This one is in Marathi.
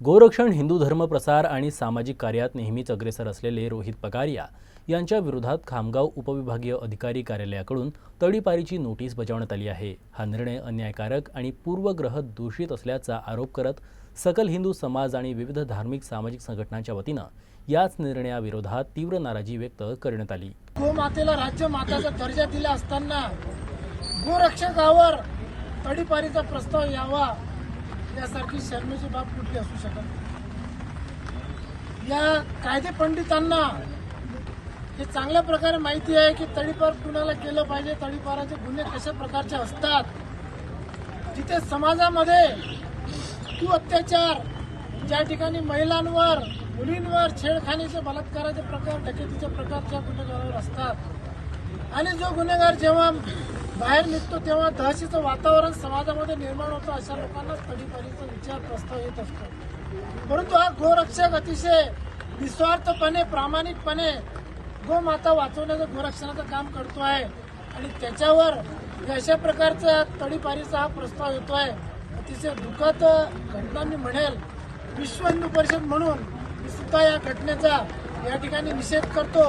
गोरक्षण हिंदू धर्म प्रसार आणि सामाजिक कार्यात नेहमीच अग्रेसर असलेले रोहित पगारिया यांच्या विरोधात खामगाव उपविभागीय अधिकारी कार्यालयाकडून तडीपारीची नोटीस बजावण्यात आली आहे. हा निर्णय अन्यायकारक आणि पूर्वग्रह दूषित असल्याचा आरोप करत सकल हिंदू समाज आणि विविध धार्मिक सामाजिक संघटनांच्या वतीनं याच निर्णयाविरोधात तीव्र नाराजी व्यक्त करण्यात आली. गोमातेला राज्य माताचा दर्जा दिला असताना गोरक्षकावर तडीपारीचा प्रस्ताव यावा यासारखी शर्मेची बाब कुठली असू शकत या कायदे पंडितांना हे चांगल्या प्रकारे माहिती आहे की तडीपार कुणाला केलं पाहिजे तडीपाराचे गुन्हे कशा प्रकारचे असतात? जिथे समाजामध्ये तू अत्याचार ज्या ठिकाणी महिलांवर मुलींवर छेडखानीचे बलात्काराचे प्रकार डकेतीचे प्रकार ज्या गुन्हेगारावर असतात आणि जो गुन्हेगार जेव्हा बाहेर निघतो तेव्हा दहशीचं वातावरण समाजामध्ये निर्माण होतं अशा लोकांना तडीपारीचा विचार प्रस्ताव येत असतो. परंतु हा गोरक्षक अतिशय निस्वार्थपणे प्रामाणिकपणे गोमाता वाचवण्याचं गोरक्षणाचं काम करतो आहे. आणि त्याच्यावर अशा प्रकारचा तडीपारीचा हा प्रस्ताव येतोय. अतिशय दुःखद घटना मी म्हणेल. विश्व हिंदू परिषद म्हणून मी सुद्धा या घटनेचा या ठिकाणी निषेध करतो.